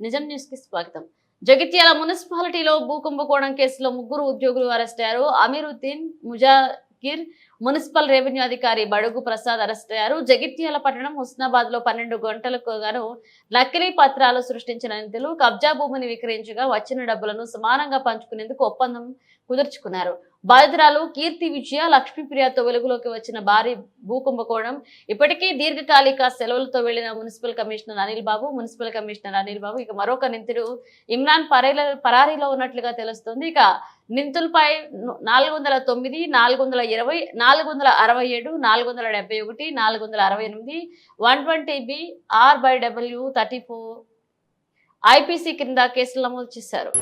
నిజం న్యూస్కి స్వాగతం. జగిత్యాల మున్సిపాలిటీలో భూకుంభకోణం కేసులో ముగ్గురు ఉద్యోగులు అరెస్ట్ అయ్యారు. అమీరుద్దీన్ ముజాకిర్ మున్సిపల్ రెవెన్యూ అధికారి బడుగు ప్రసాద్ అరెస్ట్ అయ్యారు. జగిత్యాల పట్టణం హుస్నాబాద్లో పన్నెండు గంటలకు గాను నకిలీ పత్రాలు సృష్టించిన నిధులు కబ్జా భూమిని విక్రయించగా వచ్చిన డబ్బులను సమానంగా పంచుకునేందుకు ఒప్పందం కుదుర్చుకున్నారు. బాధితురాలు కీర్తి విజయ లక్ష్మీప్రియతో వెలుగులోకి వచ్చిన భారీ భూకుంభకోణం. ఇప్పటికీ దీర్ఘకాలిక సెలవులతో వెళ్ళిన municipal commissioner Anil Babu municipal commissioner Anil Babu ఇక మరొక నిందితుడు ఇమ్రాన్ పరేల పరారీలో ఉన్నట్లుగా తెలుస్తుంది. ఇక నిందితులపై నాలుగు వందల తొమ్మిది నాలుగు వందల ఇరవై నాలుగు వందల అరవై ఏడు నాలుగు వందల డెబ్బై ఒకటి నాలుగు వందల అరవై ఎనిమిది one twenty B R by W thirty four IPC కింద కేసులు నమోదు చేశారు.